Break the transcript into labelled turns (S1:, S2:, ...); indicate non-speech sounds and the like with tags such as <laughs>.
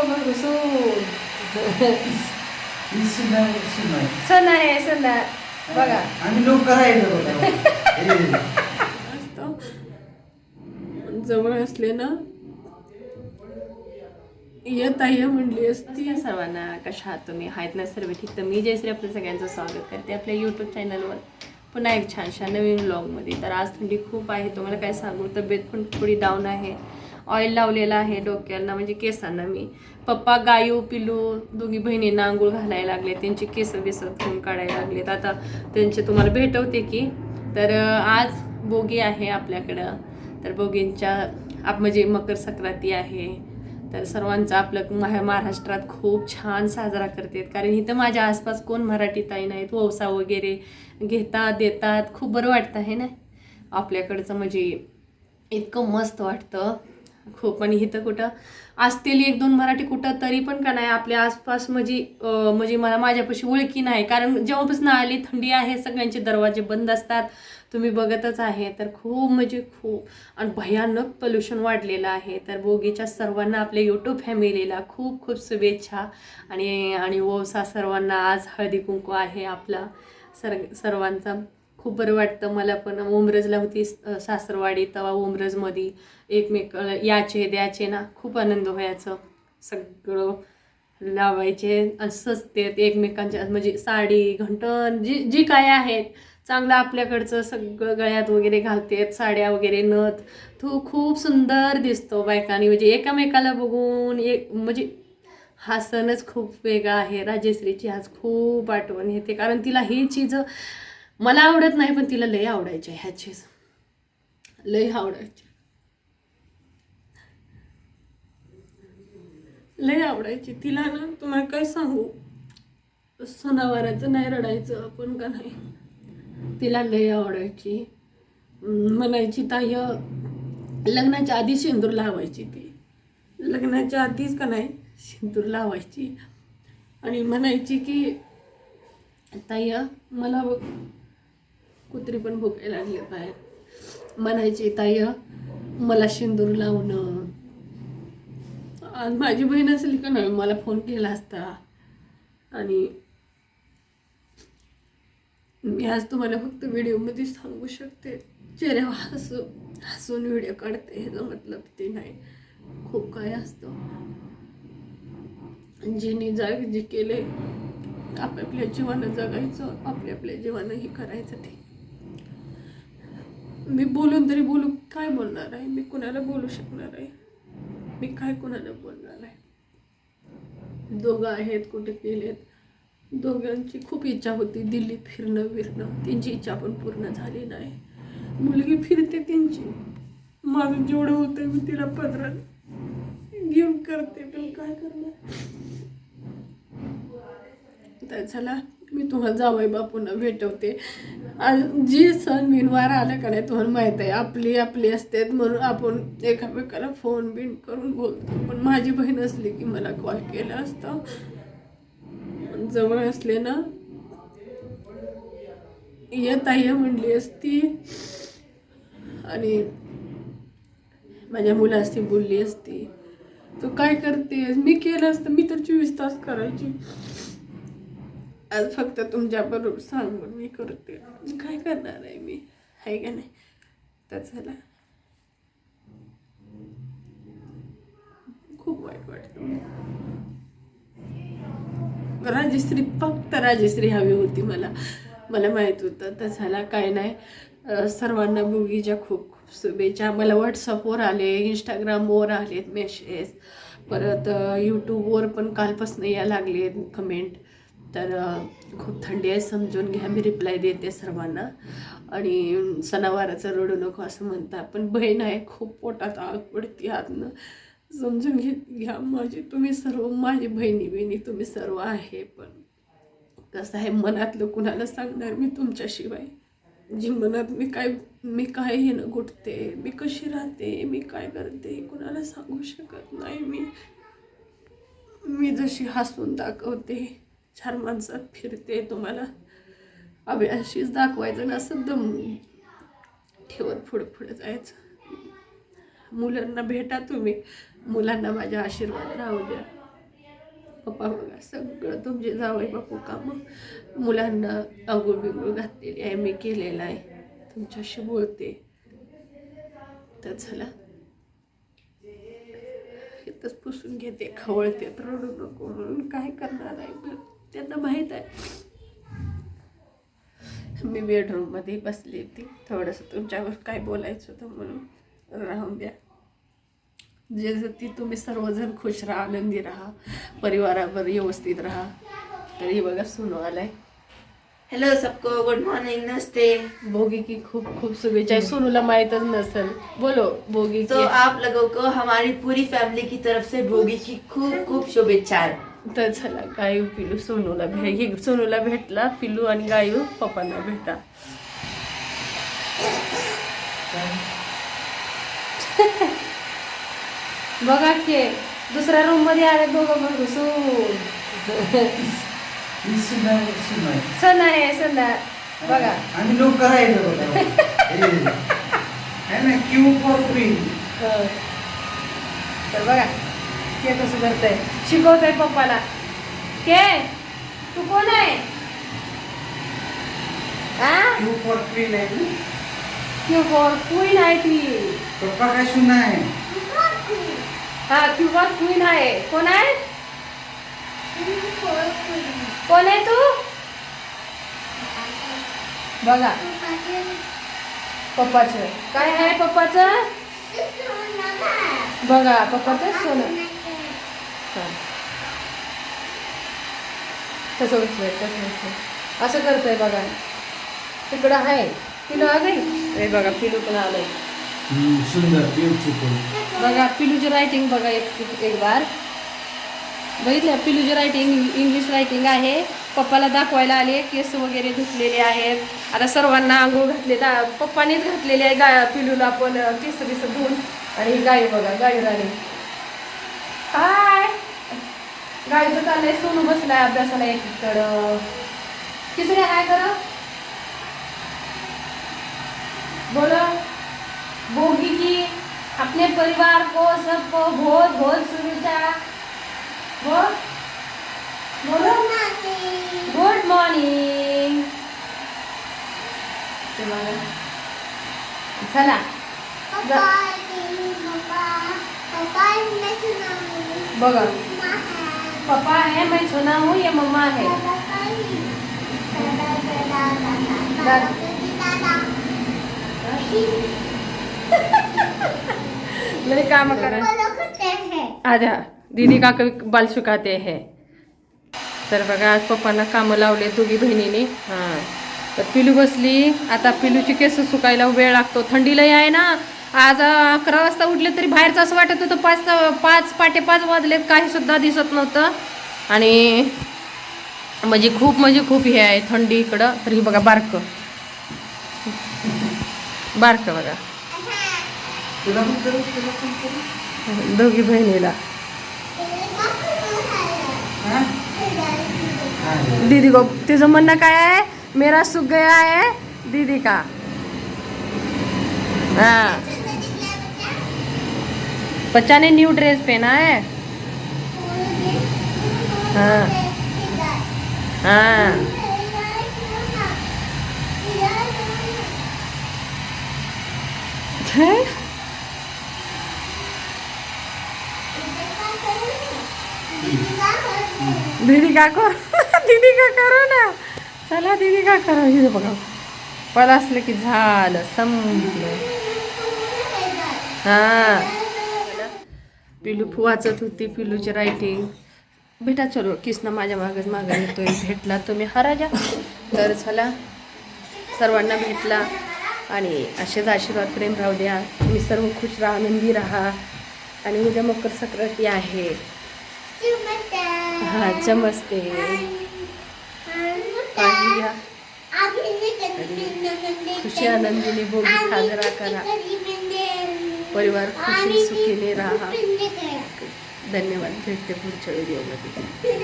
S1: बघ बघ सून
S2: ही सुना सुना
S1: सण आहे सण. बघा
S2: आम्ही लोक हे.
S3: असतं जवळ असले ना येत आहे म्हणली असती
S1: ती सर्वांना कशा आहात तुम्ही आहेत ना सर्व ठीक तर मी जयश्री आपलं सगळ्यांचं स्वागत करते आपल्या यूट्यूब चॅनलवर पुन्हा एक छानशा नवीन व्लॉगमध्ये तर आज थंडी खूप आहे तुम्हाला काय सांगू तब्येत पण थोडी डाऊन आहे ऑइल लावलेलं आहे डोक्याला म्हणजे केसांना मी. पप्पा गायू पिलू दोघी बहिणींना आंघोळ घालायला लागले त्यांचे केस बिस धुवून काढायला लागलेत आता त्यांचे तुम्हाला भेटवते की. तर आज बोगी आहे आपल्याकडं. तर बोगींच्या आप म्हणजे मकर संक्रांती आहे. तर सर्वांचा आपलं महा महाराष्ट्रात खूप छान साजरा करतात. कारण इथं माझ्या आसपास कोण मराठी ताई नाहीत वौसा वगैरे घेतात देतात. खूप बरं वाटतं आहे ना? आपल्याकडचं म्हणजे इतकं मस्त वाटतं. खूप. आणि इथं कुठं असतील एक दोन मराठी कुठं तरी पण का नाही आपल्या आसपास म्हणजे म्हणजे मला माझ्यापाशी ओळखी नाही. कारण जेव्हापासून आली थंडी आहे सगळ्यांचे दरवाजे बंद असतात. तुम्ही बघतच आहे. तर खूप म्हणजे खूप. आणि भयानक पोल्युशन वाढलेलं आहे. तर बोगीच्या सर्वांना आपल्या यूट्यूब फॅमिलीला खूप खूप शुभेच्छा. आणि आणि ओसा सर्वांना आज हळदी कुंकू आहे आपला. सर सर्वांचा. खूप बरं वाटतं. मला पण ओमरजला होती सासरवाडी तवा ओमरजमध्ये एकमेक याचे द्याचे ना खूप आनंद व्हायचं. सगळं लावायचे आणि सस्ते एकमेकांच्या म्हणजे साडी घंटण जी जी काय आहेत चांगलं आपल्याकडचं सगळं गळ्यात वगैरे घालतेत साड्या वगैरे नथ. तो खूप सुंदर दिसतो बायकांनी. म्हणजे एकामेकाला बघून एक म्हणजे हा सणच खूप वेगळा आहे. राजेश्रीची आज खूप आठवण येते. कारण तिला ही चीज मला आवडत नाही पण तिला लय आवडायचे ह्या लय आवडायचे.
S3: लय आवडायची. तिला ना तुम्हाला काय सांगू? सणावाराचं नाही रडायचं आपण का नाही? तिला लय आवडायची. म्हणायची ताय लग्नाच्या आधी शेंदूर लावायची ती. लग्नाच्या आधीच का नाही शेंदूर लावायची. आणि म्हणायची की ताय मला बघ कुत्री पण भुकायला लागले बाहेर. म्हणायची ताई मला शिंदूर लावणं. आज माझी बहीण असली का नाही मला फोन केला असता. आणि मी आज तुम्हाला फक्त व्हिडिओमध्ये सांगू शकते चेहऱ्यावर हसू हसून व्हिडिओ काढते ह्याचा मतलब ते नाही. खूप काय असतं. जिने जाग जे केले आपापल्या जीवानं जगायचं आपल्या आपल्या जीवानं हे करायचं ते मी बोलून तरी बोलू काय बोलणार आहे? मी कुणाला बोलू शकणार आहे? मी काय कुणाला बोलणार आहे? दोघं आहेत कुठे गेलेत? दोघांची खूप इच्छा होती दिल्लीत फिरणं फिरणं त्यांची इच्छा पण पूर्ण झाली नाही. मुलगी फिरते त्यांची. माझं जेवढं होतं मी तिला पदरात घेऊन करते पण काय करणार? तर चला मी तुम्हाला जावई बापूंना भेटवते. जी सण बिनवार आलं का नाही तुम्हाला माहीत आहे. आपली आपली असतात म्हणून आपण एकामेकाला फोन बिन करून बोलतो. पण माझी बहीण असली की मला कॉल केला असता. जवळ असले ना येत आहे म्हणली असती. आणि माझ्या मुलाशी बोलली असती. तू काय करतेस? मी केलं असतं. मी तर चोवीस तास करायची. आज फक्त तुमच्याबरोबर सांगून मी करते. काय करणार आहे मी? आहे का नाही? तर चला. खूप वाईट वाटतं राजश्री फक्त राजश्री हवी होती मला. मला माहीत होतं. तर झाला काय नाही. सर्वांना बुगीच्या खूप खूप शुभेच्छा. मला व्हॉट्सअपवर आले इंस्टाग्रामवर आलेत मेसेज परत यूट्यूबवर पण कालपासून या लागले कमेंट तर खूप थंडी आहे समजून घ्या मी रिप्लाय देते सर्वांना. आणि सणावाराचं रडू नको असं म्हणता पण बहीण आहे खूप पोटात आग पडते आतनं. समजून घे घ्या माझी तुम्ही सर्व माझी बहिणी बहिणी तुम्ही सर्व आहे पण कसं आहे मनातलं कुणाला सांगणार मी तुमच्याशिवाय? जी मनात मी काय मी काय हे न गुटते मी कशी राहते मी काय करते कुणाला सांगू शकत नाही मी. मी जशी हसून दाखवते चार माणसात फिरते तुम्हाला. अभि दाखवायचं ना असं दम ठेवत पुढं पुढं जायचं. मुलांना भेटा तुम्ही. मुलांना माझ्या आशीर्वाद राहू द्या.
S1: पप्पा बघा सगळं तुमचे जावई बापू कामं मुलांना आंघोळ बिंगूळ घातलेली आहे मी केलेलं आहे. तुमच्याशी बोलते. तर चला. इथंच पुसून घेते खवळते रडू नको म्हणून. काय करणार आहे त्यांना माहीत आहे. मी बेडरूममध्ये बसली होती. थोडंसं तुमच्यावर काय बोलायचं होतं म्हणून राहून द्या. जे ती तुम्ही सर्वजण खुश राहा आनंदी राहा परिवारावर व्यवस्थित राहा. तर बघा सुनो आलाय.
S4: हेलो सबको गुड मॉर्निंग नमस्ते.
S1: भोगी की खूप खूप शुभेच्छा आहे. सोनूला माहीतच नसेल. बोलो भोगी
S4: तो आप लोगों को हमारी पूरी फैमिली की तरफ से भोगी की खूब खूब शुभेच्छाएं
S1: तर चला गायू पिलू सोनूला भे हे सोनूला भेटला पिलू आणि गायू पप्पांना भेटा बघा की दुसऱ्या रूममध्ये आले बघ
S2: सुनाय
S1: सण आहे सण बघा.
S2: आम्ही लोक करायचं बघा. हे. आहे ना क्यू फॉर क्वीन
S1: हं. तर बघा. के कसं करतंय? शिकवतंय पप्पाला. के? तू कोण आहे? आ?
S2: क्यू फॉर क्वीन आहे
S1: क्यू फॉर क्वीन आहे ती.
S2: पप्पा काय सुना आहे?
S1: हा क्यू फॉर क्वीन आहे. कोण आहे? कोण आहे तू? बघा. पप्पाचं. काय आहे पप्पाचं? बघा. पप्पाचं सोनं. हा. तसं बसलंय तसं असं करतोय बघा. तिकडं आहे. पिलू आ गई हे बघा पिलू पण आलंय.
S2: सुंदर ब्युटिफुल
S1: बघा पिलूची रायटिंग बघा एक एक बार. बघितलं? पिलूची रायटिंग इंग्लिश रायटिंग आहे. पप्पाला दाखवायला आले केस वगैरे धुतलेले आहेत. आता सर्वांना आंघोळ घातले दा पप्पानेच घातलेले आहे गा पिलूला पण केस बिस धुवून. आणि ही गाय बघा गाय राणी काय गायचं चाललंय सोनू बसलाय अभ्यासाला एकीकडं. किसरे काय करा बोलो. भोगी की अपने परिवार को सबको बहुत बहुत शुभेच्छा बोल. बोलो. गुड मॉर्निंग चला. बघा. पप्पा है मैं सुना हूँ ये मम्मा है मेरे <laughs> काम करा. आजा दीदी का कभी बाल सुखाते हैं. तर बघा आज पप्पांना कामं लावले दोघी बहिणीने. हां. तर पिलू बसली. आता पिलूची केस सुकायला वेळ लागतो. थंडी लय आहे ना? आज अकरा वाजता उठले तरी बाहेरचं असं वाटत होतं पाच पाच पाटे पाच वाजलेत काही सुद्धा दिसत नव्हतं. आणि म्हणजे खूप म्हणजे खूप हे आहे थंडी इकडं तर ही बघा बारकं. बारकं बघा. दोघी बहिणीला. दीदी को तिचं म्हणणं काय आहे? मेरा सुख गया है दीदी का? हाँ. बच्चा ने न्यू ड्रेस पहना है? हाँ. हाँ. दीदी का करो? दीदी का करो ना. चला दीदी का करो. हे बघा. पण की झालं संपलं. हा. पिलू वाचत होती पिलूची रायटिंग भेटा चलो किसना माझ्या मागच मागा येतोय भेटला तुम्ही हा राजा. तर चला सर्वांना भेटला आणि असेच आशीर्वाद प्रेम राहू द्या. तुम्ही सर्व खुश राहा आनंदी राहा. आणि उद्या मकर संक्रांती आहे. हा चमस्ते खुशी आनंदीने भोगी साजरा करा. परिवार खुशी सुखीने राहा. धन्यवाद. भेटते पुढच्या व्हिडिओमध्ये.